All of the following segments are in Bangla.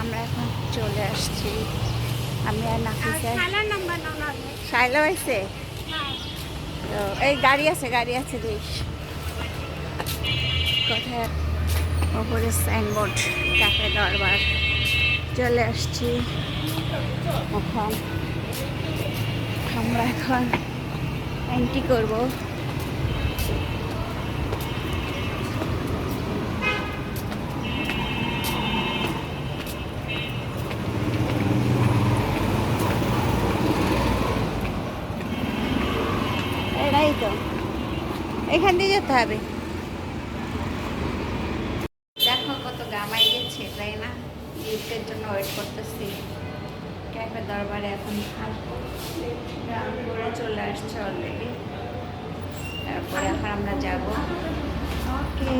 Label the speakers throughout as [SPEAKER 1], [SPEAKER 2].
[SPEAKER 1] আমরা এখন চলে আসছি। আমি আর নাফিসা।
[SPEAKER 2] খেলার নাম্বার নাও না
[SPEAKER 1] সাইলা হয়েছে? তো এই গাড়ি আছে গাড়ি আছে দেখ। কোথায়? ওপরে সাইনবোর্ড ক্যাফে দরবার। চলে আসছি। এখন আমরা এখন এন্ট্রি করব এটাই তো এখান দিয়ে যেতে হবে। দেখো কত গামাই গেছে তাই না? লিফটের জন্য ওয়েট করতেছি। ক্যাফে দরবারে এখন আসব। করে চলে আসছে অলরেডি তারপরে এখন আমরা যাব। ওকে।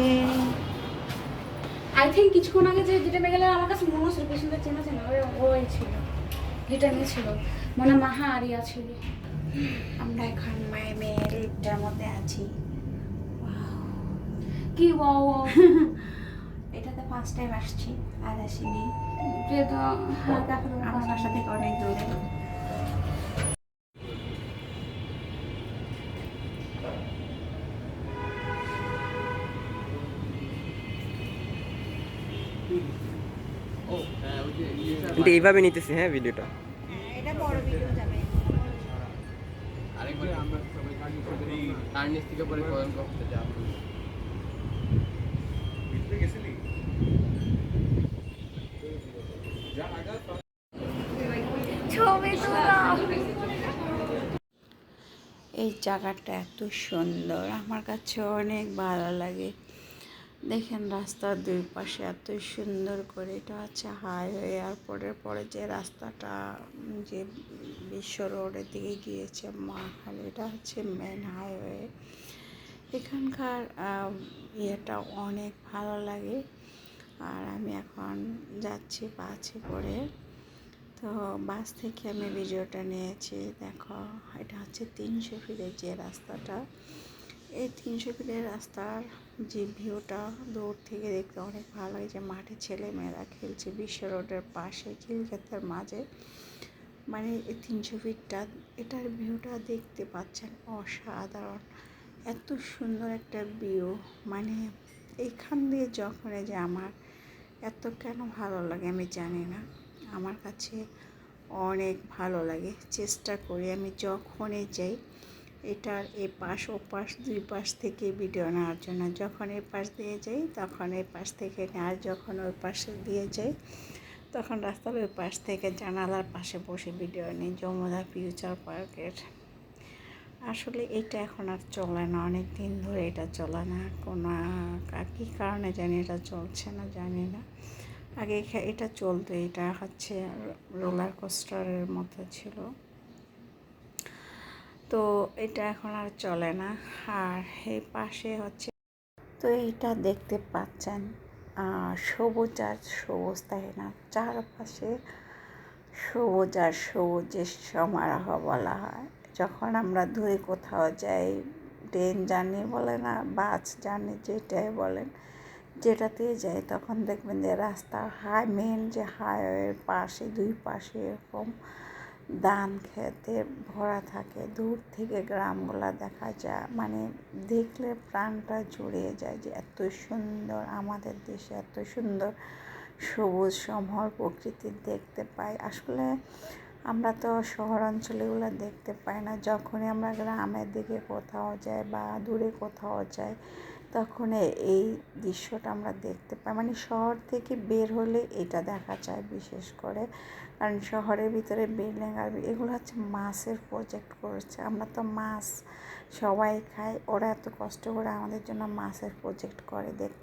[SPEAKER 2] আই থিঙ্ক কিছুক্ষণ আগে যে যেটা গেলে আমার কাছে মনে হচ্ছিল পেশেন্টটা চেনা চেনা ওই ওই ছিল। যেটা ছিল। মনে মাহা আরিয়া ছিল।
[SPEAKER 1] আমরা এখন মায়ের মেয়ের লিফটের মধ্যে আছি।
[SPEAKER 2] কি ওয়াও
[SPEAKER 1] এটাতে ফার্স্ট টাইম আসছি আর আসিনি।
[SPEAKER 2] যেহেতু হ্যাঁ।
[SPEAKER 1] আমার বাসা থেকে অনেক দূরে।
[SPEAKER 3] কিন্তু এইভাবে নিতেছি হ্যাঁ ভিডিওটা
[SPEAKER 1] এটা বড় ভিডিও যাবে।
[SPEAKER 3] আরেকবার তার নিচ থেকে পরে কদম করতে যাব।
[SPEAKER 1] এই জায়গাটা এত সুন্দর, আমার কাছে অনেক ভালো লাগে। দেখেন রাস্তার দুই পাশে এত সুন্দর করে, এটা হচ্ছে হাইওয়ে এয়ারপোর্টের পরে যে রাস্তাটা যে বিশ্ব রোডের দিকে গিয়েছে মাখাল এটা হচ্ছে মেন হাইওয়ে এখানকার ইয়েটা অনেক ভালো লাগে। আর আমি এখন যাচ্ছি বাসে করে। তো বাস থেকে আমি ভিডিওটা নিয়েছি। দেখো, এটা হচ্ছে তিনশো ফিটের যে রাস্তাটা। এই তিনশো ফিটের রাস্তার যে ভিউটা দূর থেকে দেখতে অনেক ভালো। লাগে যে মাঠে ছেলে মেয়েরা খেলছে বিশ্ব রোডের পাশে, খিলক্ষেতের মাঝে। মানে এই তিনশো ফিটটা, এটার ভিউটা দেখতে পাচ্ছেন অসাধারণ। এত সুন্দর একটা ভিউ মানে এখান দিয়ে যখন যে আমার, এত কেন ভালো লাগে আমি জানি না। আমার কাছে অনেক ভালো লাগে, চেষ্টা করি আমি যখনই যাই, এটার এ পাশ ও পাশ দুই পাশ থেকে ভিডিও নেওয়ার জন্য। যখন এই পাশ দিয়ে যাই, তখন এই পাশ থেকে আর যখন ওই পাশে দিয়ে যাই, তখন রাস্তার ওই পাশ থেকে জানালার পাশে বসে ভিডিও নিই, যমুনা ফিউচার পার্কের আসলে এটা এখন আর চলে না। অনেক দিন ধরে এটা চলে না। কোনো কী কারণে জানি এটা চলছে না জানি না। আগে এটা চলতো, এটা হচ্ছে রোলার কোস্টারের মতো ছিল। তো এটা এখন আর চলে না। আর এই পাশে হচ্ছে, তো এইটা দেখতে পাচ্ছেন সবুজ আর সবুজ তাই না? চারপাশে সবুজ আর সবুজের সমারোহ বলা হয়। যখন আমরা দূরে কোথাও যাই, ট্রেন জার্নি বলে না, বাস জার্নি যেটাই বলেন যেটাতে যাই, তখন দেখবেন যে রাস্তা হাই মেন যে হাইওয়ের পাশে, দুই পাশে এরকম ধান খেতে ভরা থাকে। দূর থেকে গ্রামগুলা দেখা যায় মানে দেখলে প্রাণটা জুড়িয়ে যায় যে এত সুন্দর আমাদের দেশে, এত সুন্দর সবুজ সমর প্রকৃতি দেখতে পাই। আসলে আমরা তো শহর অঞ্চলেগুলো দেখতে পাই না। যখনই আমরা গ্রামের দিকে কোথাও যাই বা দূরে কোথাও যাই তখন এই দৃশ্যটা আমরা দেখতে পাই। মানে শহর থেকে বের হলে এটা দেখা যায় বিশেষ করে। কারণ শহরের ভিতরে বিল্ডিং আর এগুলো হচ্ছে মাছের প্রজেক্ট করেছে। আমরা তো মাছ সবাই খাই। ওরা এত কষ্ট করে আমাদের জন্য মাছের প্রজেক্ট করে দেখতে